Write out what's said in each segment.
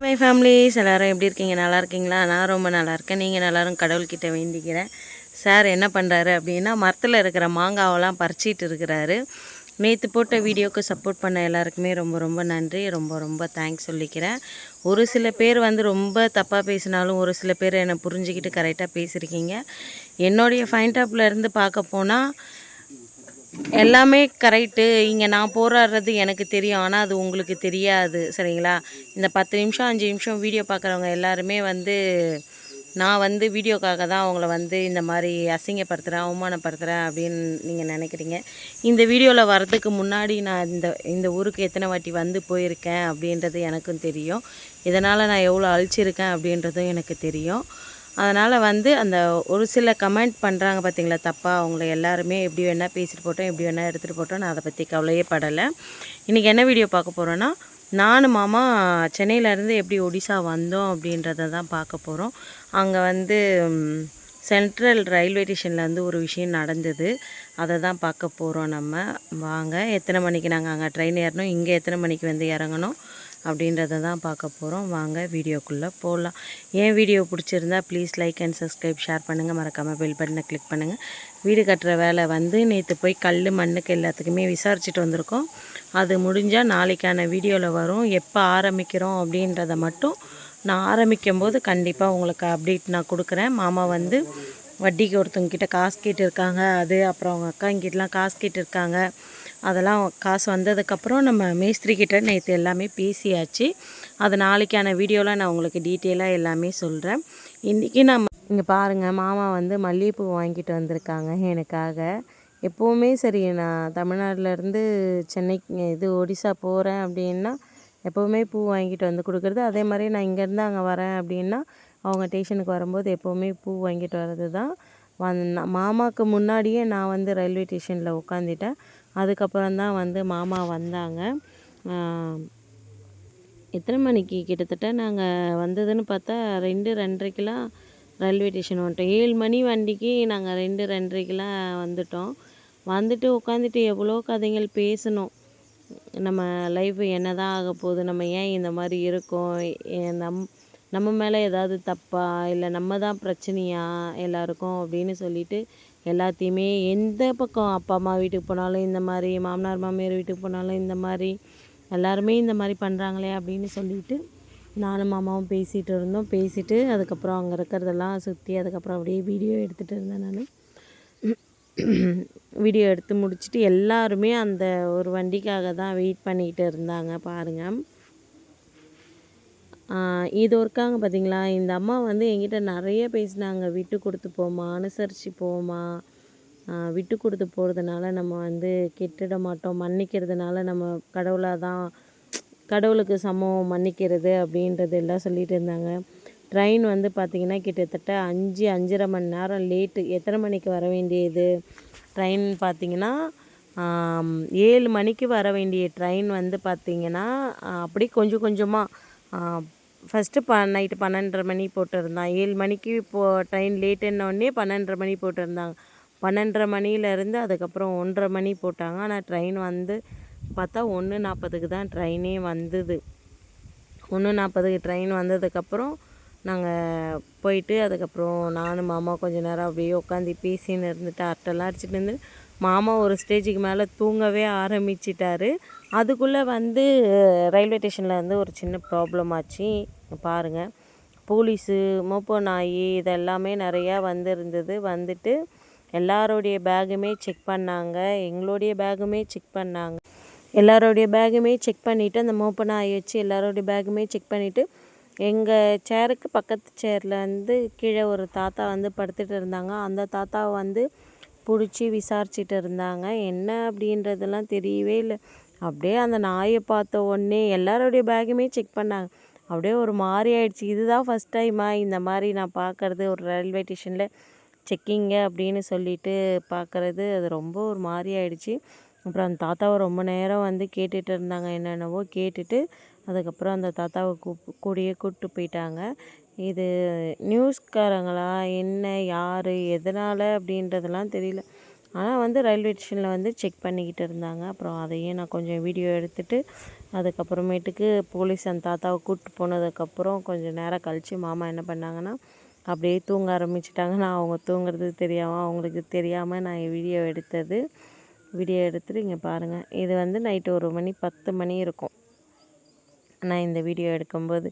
My families எல்லோரும் எப்படி இருக்கீங்க? நல்லா இருக்கீங்களா? நான் ரொம்ப நல்லா இருக்கேன். நீங்கள் எல்லாரும் கடவுள்கிட்ட வேண்டிக்கிறேன். சார் என்ன பண்ணுறாரு அப்படின்னா மரத்தில் இருக்கிற மாங்காவெல்லாம் பறிச்சிட்டு இருக்கிறாரு. நேற்று போட்ட வீடியோக்கு சப்போர்ட் பண்ண எல்லாருக்குமே ரொம்ப ரொம்ப நன்றி. ரொம்ப ரொம்ப தேங்க்ஸ் சொல்லிக்கிறேன். ஒரு சில பேர் வந்து ரொம்ப தப்பாக பேசினாலும் ஒரு சில பேர் என்னை புரிஞ்சுக்கிட்டு கரெக்டாக பேசியிருக்கீங்க. என்னுடைய ஃபைன் டாப்லேருந்து பார்க்க போனால் எல்லாமே கரெக்டு இங்கே நான் போராடுறது எனக்கு தெரியும். ஆனால் அது உங்களுக்கு தெரியாது. சரிங்களா? இந்த பத்து நிமிஷம் அஞ்சு நிமிஷம் வீடியோ பார்க்குறவங்க எல்லாருமே வந்து நான் வந்து வீடியோக்காக தான் அவங்கள வந்து இந்த மாதிரி அசிங்கப்படுத்துகிறேன் அவமானப்படுத்துகிறேன் அப்படின்னு நீங்கள் நினைக்கிறீங்க. இந்த வீடியோவில் வரதுக்கு முன்னாடி நான் இந்த இந்த ஊருக்கு எத்தனை வாட்டி வந்து போயிருக்கேன் அப்படின்றது எனக்கும் தெரியும். இதனால் நான் எவ்வளோ அழிச்சிருக்கேன் அப்படின்றதும் எனக்கு தெரியும். அதனால் வந்து அந்த ஒரு சில கமெண்ட் பண்ணுறாங்க பார்த்தீங்களா தப்பாக அவங்கள எல்லாருமே எப்படி வேணால் பேசிட்டு போட்டோம் எப்படி வேணால் எடுத்துகிட்டு போட்டோம் நான் அதை பற்றி கவலையே படலை. இன்றைக்கி என்ன வீடியோ பார்க்க போகிறோன்னா நானும் மாமா சென்னையிலேருந்து எப்படி ஒடிசா வந்தோம் அப்படின்றத தான் பார்க்க போகிறோம் அங்கே வந்து சென்ட்ரல் ரயில்வே ஸ்டேஷனில் வந்து ஒரு விஷயம் நடந்தது. அதை தான் பார்க்க போகிறோம் நம்ம. வாங்க எத்தனை மணிக்கு நாங்கள் அங்கே ட்ரெயின் ஏறணும் இங்கே எத்தனை மணிக்கு வந்து இறங்கணும் அப்படின்றத தான் பார்க்க போகிறோம் வாங்க வீடியோக்குள்ளே போகலாம் ஏன் வீடியோ பிடிச்சிருந்தா please like and subscribe share பண்ணுங்கள் மறக்காமல் பெல் பட்டனை கிளிக் பண்ணுங்கள் வீடு கட்டுற வேலை வந்து நேற்று போய் கல் மண்ணுக்கு எல்லாத்துக்குமே விசாரிச்சுட்டு வந்திருக்கோம். அது முடிஞ்சால் நாளைக்கான வீடியோவில் வரும். எப்போ ஆரம்பிக்கிறோம் அப்படின்றத மட்டும் நான் ஆரம்பிக்கும் போது கண்டிப்பாக உங்களுக்கு அப்டேட் நான் கொடுக்குறேன். மாமா வந்து வட்டிக்கு ஒருத்தவங்க காசு காசு கேட்டிருக்காங்க. அது அப்புறம் அவங்க அக்கா இங்கிட்டலாம் காசு கேட்டிருக்காங்க. அதெல்லாம் காசு வந்ததுக்கப்புறம் நம்ம மேஸ்திரிக்கிட்ட நேற்று எல்லாமே பேசியாச்சு. அது நாளைக்கான வீடியோவில் நான் உங்களுக்கு டீட்டெயிலாக எல்லாமே சொல்கிறேன் இன்றைக்கி நம்ம இங்கே பாருங்கள் மாமா வந்து மல்லிகைப்பூ வாங்கிட்டு வந்திருக்காங்க எனக்காக. எப்போவுமே சரி நான் தமிழ்நாட்டிலேருந்து சென்னைக்கு இது ஒடிசா போகிறேன் அப்படின்னா எப்போவுமே பூ வாங்கிட்டு வந்து கொடுக்குறது. அதே மாதிரி நான் இங்கேருந்து அங்கே வரேன் அப்படின்னா அவங்க ஸ்டேஷனுக்கு வரும்போது எப்போவுமே பூ வாங்கிட்டு வர்றது தான் வந் மாமாவுக்கு முன்னாடியே நான் வந்து ரயில்வே ஸ்டேஷனில் உட்காந்துட்டேன் அதுக்கப்புறம் தான் வந்து மாமா வந்தாங்க. எத்தனை மணிக்கு? கிட்டத்தட்ட நாங்கள் வந்ததுன்னு பார்த்தா ரெண்டு ரெண்டரைக்கெலாம் ரயில்வே ஸ்டேஷன் வந்துட்டோம். ஏழு மணி வண்டிக்கு நாங்கள் ரெண்டு ரெண்டரைக்கெலாம் வந்துட்டோம். வந்துட்டு உட்காந்துட்டு எவ்வளோ கதைகள் பேசணும். நம்ம லைஃப் என்ன தான் ஆக போகுது நம்ம ஏன் இந்த மாதிரி இருக்கோம்? நம் நம்ம மேலே ஏதாவது தப்பா? இல்லை நம்ம தான் பிரச்சனையா எல்லாருக்கும்? அப்படின்னு சொல்லிட்டு எல்லாத்தையுமே எந்த பக்கம் அப்பா அம்மா வீட்டுக்கு போனாலும் இந்த மாதிரி மாமனார் மாமியார் வீட்டுக்கு போனாலும் இந்த மாதிரி எல்லாருமே இந்த மாதிரி பண்ணுறாங்களே அப்படின்னு சொல்லிட்டு நானும் மாமாவும் பேசிகிட்டு இருந்தோம். பேசிவிட்டு அதுக்கப்புறம் அங்கே இருக்கிறதெல்லாம் சுற்றி அதுக்கப்புறம் அப்படியே வீடியோ எடுத்துகிட்டு இருந்தேன் நான். வீடியோ எடுத்து முடிச்சுட்டு எல்லாருமே அந்த ஒரு வண்டிக்காக தான் வெயிட் பண்ணிக்கிட்டு இருந்தாங்க பாருங்கள் இது இருக்காங்க பார்த்தீங்களா இந்த அம்மா வந்து என்கிட்ட நிறைய பேசினாங்க. விட்டு கொடுத்து போமா அனுசரித்து போமா விட்டு கொடுத்து போகிறதுனால நம்ம வந்து கெட்டுட மாட்டோம். மன்னிக்கிறதுனால நம்ம கடவுளாக தான் கடவுளுக்கு சமம் மன்னிக்கிறது அப்படின்றது எல்லாம் சொல்லிகிட்டு இருந்தாங்க. ட்ரெயின் வந்து பார்த்திங்கன்னா கிட்டத்தட்ட அஞ்சு அஞ்சரை மணி நேரம் லேட்டு. எத்தனை மணிக்கு வர வேண்டியது? ட்ரெயின் பார்த்திங்கன்னா ஏழு மணிக்கு வர வேண்டிய ட்ரெயின் வந்து பார்த்திங்கன்னா அப்படி கொஞ்சம் கொஞ்சமாக ஃபஸ்ட்டு ப நைட்டு பன்னெண்டரை மணி போட்டிருந்தான். ஏழு மணிக்கு இப்போ ட்ரெயின் லேட்டுன்னொடனே பன்னெண்டரை மணி போட்டிருந்தாங்க. பன்னெண்டரை மணிலேருந்து அதுக்கப்புறம் ஒன்றரை மணி போட்டாங்க. ஆனால் ட்ரெயின் வந்து பார்த்தா ஒன்று நாற்பதுக்கு தான் ட்ரெயினே வந்தது. ஒன்று நாற்பதுக்கு ட்ரெயின் வந்ததுக்கப்புறம் நாங்கள் போயிட்டு அதுக்கப்புறம் நானும் மாமா கொஞ்ச நேரம் அப்படியே உட்காந்து பேசின்னு இருந்துட்டு அரட்டெல்லாம் அடிச்சுட்டு இருந்து மாமா ஒரு ஸ்டேஜுக்கு மேலே தூங்கவே ஆரம்பிச்சிட்டாரு. அதுக்குள்ளே வந்து ரயில்வே ஸ்டேஷனில் வந்து ஒரு சின்ன ப்ராப்ளம் ஆச்சு. பாருங்கள் போலீஸு மோப்போ நாய் இதெல்லாமே நிறையா வந்திருந்தது. வந்துட்டு எல்லாருடைய பேகுமே செக் பண்ணாங்க. எங்களுடைய பேகுமே செக் பண்ணாங்க. எல்லாரோடைய பேகுமே செக் பண்ணிவிட்டு அந்த மோப்ப நாய் வச்சு எல்லாரோடைய பேகுமே செக் பண்ணிவிட்டு எங்கள் சேருக்கு பக்கத்து சேரில் வந்து கீழே ஒரு தாத்தா வந்து படுத்துட்டு இருந்தாங்க. அந்த தாத்தாவை வந்து பிடிச்சி விசாரிச்சுட்டு இருந்தாங்க என்ன அப்படின்றதெல்லாம் தெரியவே இல்லை. அப்படியே அந்த நாயை பார்த்த உடனே எல்லாருடைய பேகுமே செக் பண்ணாங்க. அப்படியே ஒரு மாதிரி ஆயிடுச்சு. இதுதான் ஃபஸ்ட் டைமா இந்த மாதிரி நான் பார்க்கறது. ஒரு ரயில்வே ஸ்டேஷனில் செக்கிங்க அப்படின்னு சொல்லிட்டு பார்க்குறது. அது ரொம்ப ஒரு மாதிரி ஆயிடுச்சு. அப்புறம் அந்த தாத்தாவை ரொம்ப நேரம் வந்து கேட்டுட்டு இருந்தாங்க. என்னென்னவோ கேட்டுட்டு அதுக்கப்புறம் அந்த தாத்தாவை கூப் கூடயே கூப்பிட்டு போயிட்டாங்க. இது நியூஸ்காரங்களா? என்ன? யார்? எதனால்? அப்படின்றதெல்லாம் தெரியல. ஆனால் வந்து ரயில்வே ஸ்டேஷனில் வந்து செக் பண்ணிக்கிட்டு இருந்தாங்க. அப்புறம் அதையும் நான் கொஞ்சம் வீடியோ எடுத்துட்டு அதுக்கப்புறமேட்டுக்கு போலீஸ் அந்த தாத்தாவை கூப்பிட்டு போனதுக்கப்புறம் கொஞ்சம் நேரம் கழித்து மாமா என்ன பண்ணாங்கன்னா அப்படியே தூங்க ஆரம்பிச்சிட்டாங்க. நான் அவங்க தூங்குறது தெரியாமல் அவங்களுக்கு தெரியாமல் நான் வீடியோ எடுத்தது. வீடியோ எடுத்துகிட்டு இங்கே பாருங்கள் இது வந்து நைட்டு ஒரு மணி பத்து மணி இருக்கும். நான் இந்த வீடியோ எடுக்கும்போது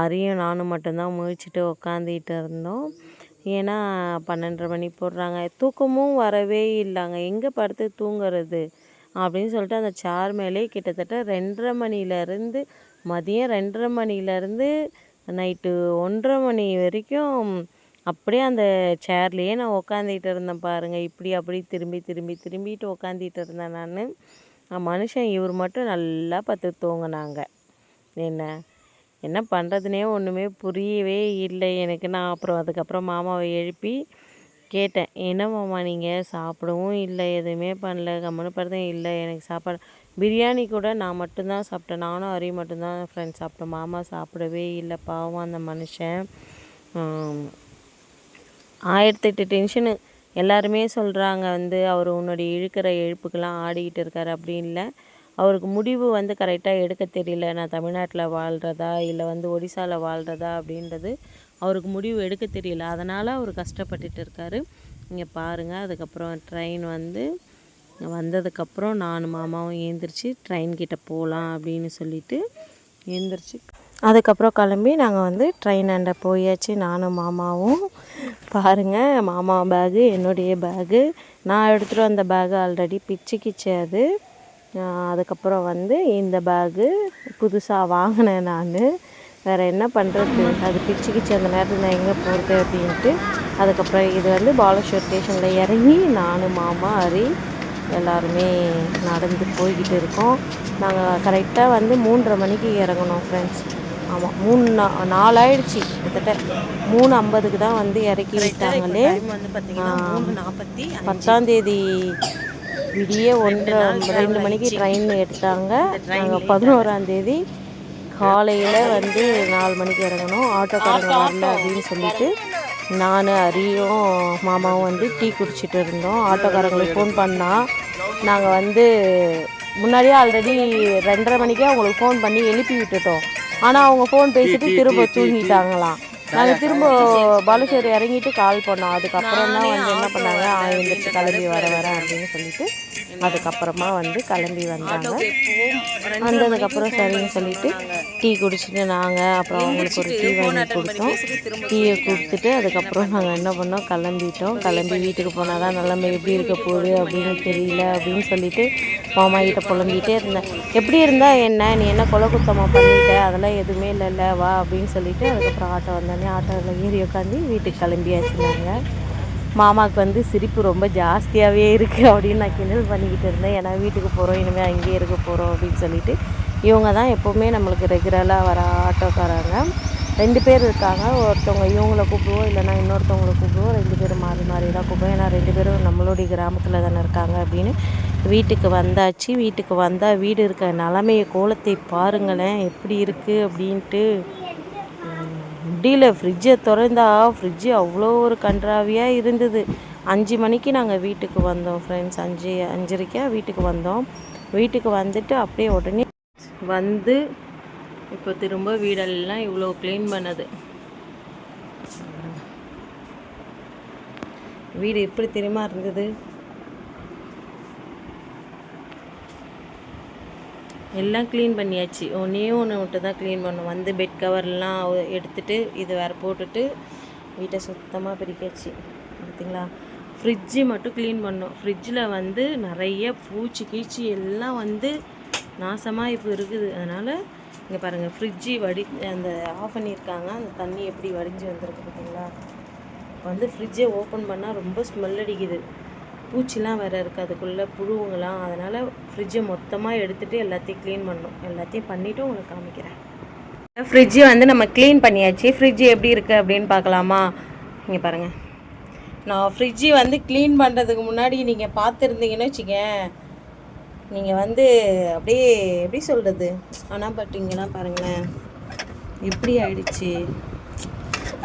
அரியும் நானும் மட்டும்தான் முழிச்சிட்டு உக்காந்துக்கிட்டு இருந்தோம். ஏன்னா பன்னெண்டரை மணி போடுறாங்க. தூக்கமும் வரவே இல்லைங்க. எங்கே படுத்து தூங்குறது? அப்படின்னு சொல்லிட்டு அந்த சேர் மேலே கிட்டத்தட்ட ரெண்டரை மணிலேருந்து மதியம் ரெண்டரை மணிலேருந்து நைட்டு ஒன்றரை மணி வரைக்கும் அப்படியே அந்த சேர்லேயே நான் உக்காந்துக்கிட்டு இருந்தேன் பாருங்கள் இப்படி அப்படி திரும்பி திரும்பி திரும்பிட்டு உக்காந்துக்கிட்டு இருந்தேன் நான். மனுஷன் இவர் மட்டும் நல்லா பார்த்து தூங்கினாங்க. என்ன? என்ன பண்ணுறதுனே ஒன்றுமே புரியவே இல்லை எனக்கு. நான் அப்புறம் அதுக்கப்புறம் மாமாவை எழுப்பி கேட்டேன். என்ன மாமா நீங்கள் சாப்பிடவும் இல்லை எதுவுமே பண்ணல கம்முன்னு படுத்தேன். இல்லை எனக்கு சாப்பாடு பிரியாணி கூட நான் மட்டும்தான் சாப்பிட்டேன். நானும் அரிய மட்டும்தான் ஃப்ரெண்ட்ஸ் சாப்பிட்டேன் மாமா சாப்பிடவே இல்லை. பாவம் அந்த மனுஷன். ஆயிரத்தெட்டு டென்ஷனு எல்லாருமே சொல்கிறாங்க வந்து அவர் உன்னுடைய இழுக்கிற இழுப்புக்கெல்லாம் ஆடிக்கிட்டு இருக்கார். அப்படி இல்லை. அவருக்கு முடிவு வந்து கரெக்டாக எடுக்க தெரியல. நான் தமிழ்நாட்டில் வாழ்கிறதா இல்லை வந்து ஒடிசாவில் வாழ்கிறதா அப்படின்றது அவருக்கு முடிவு எடுக்க தெரியல. அதனால் அவர் கஷ்டப்பட்டுட்டு இருக்காரு. இங்கே பாருங்கள் அதுக்கப்புறம் ட்ரெயின் வந்து வந்ததுக்கப்புறம் நானும் மாமாவும் ஏந்திரிச்சு ட்ரெயின்கிட்ட போகலாம் அப்படின்னு சொல்லிட்டு ஏந்திரிச்சு அதுக்கப்புறம் கிளம்பி நாங்கள் வந்து ட்ரெயின் அண்ட போயாச்சு. நானும் மாமாவும். பாருங்கள் மாமா பேகு என்னுடைய பேகு நான் எடுத்துகிட்டு வந்த பேகு ஆல்ரெடி பிச்சுக்கிச்சு அது. அதுக்கப்புறம் வந்து இந்த பேகு புதுசாக வாங்கினேன் நான். வேறு என்ன பண்ணுறது அது பிச்சுக்கிச்சு அந்த நேரத்தில் நான் எங்கே போகிறது அப்படின்ட்டு. அதுக்கப்புறம் இது வந்து பாலேஸ்வர் ஸ்டேஷனில் இறங்கி நான் மாமா ஹரி எல்லாருமே நடந்து போய்கிட்டு இருக்கோம். நாங்கள் கரெக்டாக வந்து மூன்றரை மணிக்கு இறங்கணும் ஃப்ரெண்ட்ஸ் ஆமாம் மூணு நா நாலாயிடுச்சு. கிட்டத்தட்ட மூணு ஐம்பதுக்கு தான் வந்து இறக்கி விட்டாங்களே. வந்து விடிய ஒன்றரை ரெண்டு மணிக்கு ட்ரெயின் எடுத்தாங்க. நாங்கள் பதினோராம் தேதி காலையில் வந்து நாலு மணிக்கு இறங்கணும். ஆட்டோக்காரங்க வரல அப்படின்னு சொல்லிட்டு நான் ஹரியும் மாமாவும் வந்து டீ குடிச்சிட்டு இருந்தோம். ஆட்டோக்காரங்களுக்கு ஃபோன் பண்ணால் நாங்கள் வந்து முன்னாடியே ஆல்ரெடி ரெண்டரை மணிக்கே அவங்களுக்கு ஃபோன் பண்ணி எழுப்பி விட்டுட்டோம். ஆனால் அவங்க ஃபோன் பேசிட்டு திரும்ப தூங்கிட்டாங்களாம். நாங்கள் திரும்ப பாலுசேரி இறங்கிட்டு கால் பண்ணோம். அதுக்கப்புறம் தான் வந்து என்ன பண்ணாங்க? ஆ கிளம்பி வர வரேன் அப்படின்னு சொல்லிட்டு அதுக்கப்புறமா வந்து கிளம்பி வந்தாங்க. வந்ததுக்கப்புறம் சரின்னு சொல்லிட்டு டீ குடிச்சிட்டு நாங்கள் அப்புறம் அவங்களுக்கு ஒரு டீ வாங்கி கொடுத்தோம். டீயை கொடுத்துட்டு அதுக்கப்புறம் நாங்கள் என்ன பண்ணோம்? கிளம்பிட்டோம். கிளம்பி வீட்டுக்கு போனால் தான் நிலமை எப்படி இருக்க போகுது அப்படின்னு தெரியல அப்படின்னு சொல்லிட்டு மாமா கிட்ட புலம்பிகிட்டே இருந்தேன். எப்படி இருந்தால் என்ன? நீ என்ன கொலை குத்தமாக பண்ணிட்ட? அதெல்லாம் எதுவுமே இல்லைல்ல வா அப்படின்னு சொல்லிட்டு அதுக்கப்புறம் ஆட்டோ உடனே ஆட்டோவில் ஏறி உட்காந்து வீட்டுக்கு கிளம்பியாச்சுனாங்க மாமாவுக்கு வந்து சிரிப்பு ரொம்ப ஜாஸ்தியாகவே இருக்குது அப்படின்னு நான் கிண்டல் பண்ணிக்கிட்டு இருந்தேன். ஏன்னா வீட்டுக்கு போகிறோம் இனிமேல் அங்கேயே இருக்க போகிறோம் அப்படின்னு சொல்லிட்டு. இவங்க தான் எப்போவுமே நம்மளுக்கு ரெகுலராக வர ஆட்டோக்காரங்க. ரெண்டு பேர் இருக்காங்க. ஒருத்தவங்க இவங்கள கூப்பிடுவோம் இல்லைன்னா இன்னொருத்தவங்கள கூப்பிடுவோம் ரெண்டு பேரும் மாறி மாறி தான் கூப்பிடுவோம். ஏன்னா ரெண்டு பேரும் நம்மளுடைய கிராமத்தில் தானே இருக்காங்க அப்படின்னு வீட்டுக்கு வந்தாச்சு. வீட்டுக்கு வந்தால் வீடு இருக்க நிலமைய கோலத்தை பாருங்களேன் எப்படி இருக்குது அப்படின்ட்டு முடியல ஃப்ரிட்ஜை திறந்தா ஃப்ரிட்ஜு அவ்வளோ ஒரு கன்றாவியாக இருந்தது. அஞ்சு மணிக்கு நாங்கள் வீட்டுக்கு வந்தோம் ஃப்ரெண்ட்ஸ் அஞ்சு அஞ்சரைக்கா வீட்டுக்கு வந்தோம். வீட்டுக்கு வந்துட்டு அப்படியே உடனே வந்து இப்போ திரும்ப வீடெல்லாம் இவ்வளோ க்ளீன் பண்ணது. வீடு எப்படி தெரியுமா இருந்தது? எல்லாம் க்ளீன் பண்ணியாச்சு. ஒன்றே ஒன்று மட்டும் தான் க்ளீன் பண்ணோம். வந்து பெட் கவர்லாம் எடுத்துட்டு இது வேறு போட்டுட்டு வீட்டை சுத்தமாக பிரிக்காச்சு. பார்த்தீங்களா ஃப்ரிட்ஜு மட்டும் க்ளீன் பண்ணோம். ஃப்ரிட்ஜில் வந்து நிறைய பூச்சி கீச்சி எல்லாம் வந்து நாசமாக இப்போ இருக்குது. அதனால் இங்கே பாருங்கள் ஃப்ரிட்ஜு வடி அந்த ஆஃப் பண்ணியிருக்காங்க. அந்த தண்ணி எப்படி வடிஞ்சு வந்திருக்கு பார்த்தீங்களா வந்து ஃப்ரிட்ஜை ஓப்பன் பண்ணால் ரொம்ப ஸ்மெல் அடிக்குது. பூச்சிலாம் வேறு இருக்குது அதுக்குள்ளே புழுவுங்களாம் அதனால் ஃப்ரிட்ஜை மொத்தமாக எடுத்துகிட்டு எல்லாத்தையும் க்ளீன் பண்ணோம் எல்லாத்தையும் பண்ணிவிட்டு உங்களுக்கு காமிக்கிறேன். ஃப்ரிட்ஜை வந்து நம்ம க்ளீன் பண்ணியாச்சு. ஃப்ரிட்ஜ் எப்படி இருக்குது அப்படின்னு பார்க்கலாமா? இங்கே பாருங்கள் நான் ஃப்ரிட்ஜு வந்து க்ளீன் பண்ணுறதுக்கு முன்னாடி நீங்கள் பார்த்துருந்தீங்கன்னு வச்சுக்கேன். நீங்கள் வந்து அப்படியே எப்படி சொல்கிறது ஆனால் பட் இங்கெல்லாம் பாருங்களேன். எப்படி ஆயிடுச்சு.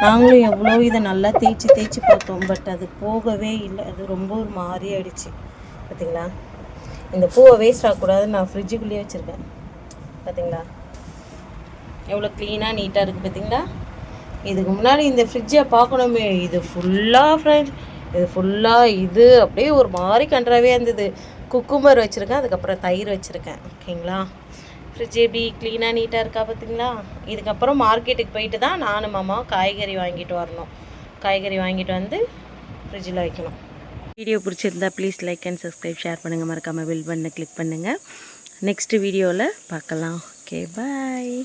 நாங்களும் எவ்வளோ இதை நல்லா தேய்ச்சி தேய்ச்சி பார்த்தோம். பட் அது போகவே இல்லை. அது ரொம்ப ஒரு மாதிரி ஆயிடுச்சு. பார்த்தீங்களா இந்த பூவை வேஸ்ட் ஆகக்கூடாது நான் ஃப்ரிட்ஜுக்குள்ளேயே வச்சுருக்கேன். பார்த்தீங்களா எவ்வளோ க்ளீனாக நீட்டாக இருக்குது பார்த்தீங்களா இதுக்கு முன்னாடி இந்த ஃப்ரிட்ஜை பார்க்கணுமே. இது ஃபுல்லாக ஃப்ரெண்ட்ஸ் இது ஃபுல்லாக இது. அப்படியே ஒரு மாதிரி கன்றாவே இருந்தது. குக்கும்பர் வச்சுருக்கேன். அதுக்கப்புறம் தயிர் வச்சுருக்கேன். ஓகேங்களா? ஃப்ரிட்ஜ் எப்படி க்ளீனாக நீட்டாக இருக்கா பார்த்தீங்களா? இதுக்கப்புறம் மார்க்கெட்டுக்கு போயிட்டு தான் நானும் மாமாவும் காய்கறி வாங்கிட்டு வரணும். காய்கறி வாங்கிட்டு வந்து ஃப்ரிட்ஜில் வைக்கணும். வீடியோ பிடிச்சிருந்தா please like and subscribe share பண்ணுங்கள் மறக்காமல் பில் பண்ண கிளிக் பண்ணுங்கள் நெக்ஸ்ட் வீடியோவில் பார்க்கலாம். Okay bye